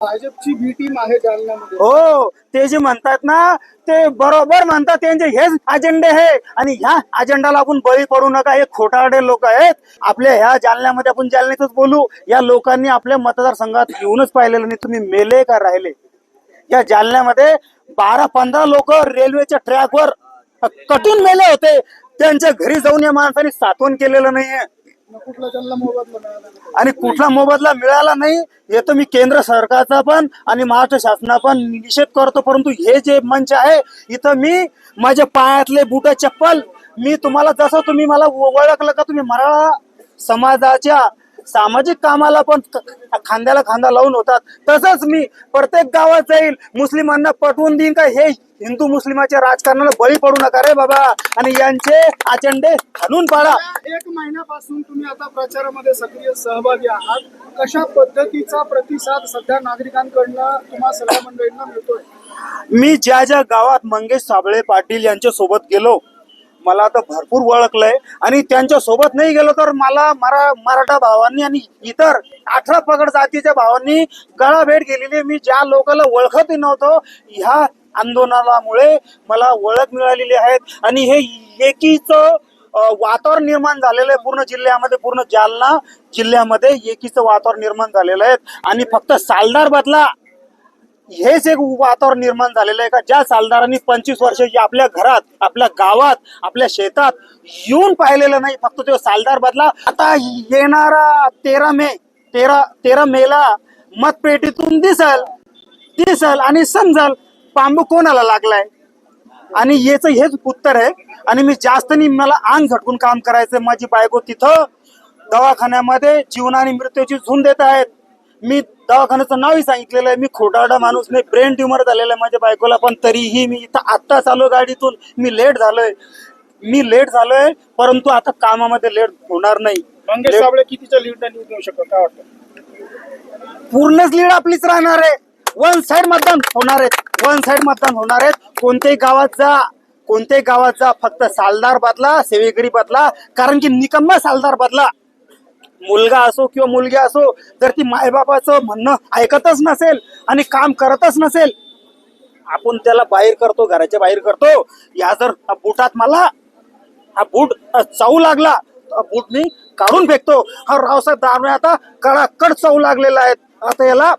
भाजपची बी टीम आहे जालन्यामध्ये. हो ते जे म्हणतात ना ते बरोबर म्हणतात त्यांचे म्हणजे हेच अजेंडे आहे. आणि ह्या अजेंडाला आपण बळी पडू नका हे खोटारडे लोक आहेत. आपल्या ह्या जालन्यामध्ये आपण जालन्यातच बोलू. या लोकांनी आपल्या मतदारसंघात येऊनच पाहिलेलं नाही. तुम्ही मेले का राहिले? या जालन्यामध्ये बारा पंधरा लोक रेल्वेच्या ट्रॅकवर कटून मेले होते. त्यांच्या घरी जाऊन या माणसाने सातवण केलेलं नाहीये. कुठला मोबदला मिळाला नाही. आणि कुठला मोबदला मिळाला नाही हे तर मी केंद्र सरकारचा पण आणि महाराष्ट्र शासना पण निषेध करतो परंतु हे जे मंच आहे इथं मी माझ्या पायातले बुट चप्पल मी तुम्हाला जसं तुम्ही मला ओळखलं का तुम्ही मराठा समाजाच्या सामाजिक कामाला पण खांद्याला खांदा लावून होतात. तसंच मी प्रत्येक गावात जाईल मुस्लिमांना पटवून देईन का? हे हिंदू मुस्लिमाच्या राजकारणाला बळी पडू नका रे बाबा. आणि यांचे अजेंडे घालून पाडा एक महिन्यापासून तुम्ही आता प्रचारामध्ये सक्रिय सहभागी आहात. कशा पद्धतीचा प्रतिसाद सध्या नागरिकांकडनं तुम्हा सगळ्या मंडळींना मिळतोय? मी ज्या ज्या गावात मंगेश साबळे पाटील यांच्या सोबत गेलो मला आता भरपूर ओळखलंय. आणि त्यांच्यासोबत नाही गेलो तर मला मरा मराठा भावांनी आणि इतर अठरा पगड जातीच्या भावांनी गळा भेट गेलेली. मी ज्या लोकांना ओळखतही नव्हतो ह्या आंदोलनामुळे मला ओळख मिळालेली आहेत आणि हे एकीचं वातावरण निर्माण झालेलं आहे पूर्ण जिल्ह्यामध्ये पूर्ण जालना जिल्ह्यामध्ये एकीचं वातावरण निर्माण झालेलं आहे. आणि फक्त सालदार बदला हेच एक वातावरण निर्माण झालेलं आहे का? ज्या सालदारांनी पंचवीस वर्ष आपल्या घरात आपल्या गावात आपल्या शेतात येऊन पाहिलेलं नाही फक्त तो सालदार बदला. आता येणारा तेरा मे तेरा तेरा मेला मतपेटीतून दिसल दिसल आणि समजाल पांबू कोणाला लागलाय? आणि याच हेच उत्तर आहे. आणि मी जास्त नाही मला अंग झटकून काम करायचं माझी बायको तिथं दवाखान्यामध्ये जीवन आणि मृत्यूची झून देत आहेत. मी दवाखान्याचं नावही सांगितलेलं आहे. मी खोटारडा माणूस नाही ब्रेन ट्युमर झालेलं आहे माझ्या बायकोला पण तरीही मी इथं आत्ता चालू गाडीतून. मी लेट झालोय. मी लेट झालोय परंतु आता कामामध्ये लेट होणार नाही. मंगेश Late- साबळे कितीच्या लीड निवडून येऊ शकतो? काय वाटतं? पूर्णच लीड आपलीच राहणार आहे. वन साइड मतदान होणार आहेत वन साइड मतदान होणार आहेत कोणत्याही गावात जा कोणत्याही गावात जा फक्त सालदार बदला सेवेकरी बदला कारण की निकम्मा सालदार बदला. मुलगा असो किंवा मुलगी असो जर ती मायबापाचं म्हणणं ऐकतच नसेल आणि काम करतच नसेल आपण त्याला बाहेर करतो घराच्या बाहेर करतो. या जर बुटात मला हा बूट चावू लागला बूट मी काढून फेकतो. हा रावसाहेब दानवे आता कडाकड चावू लागलेला आहे आता याला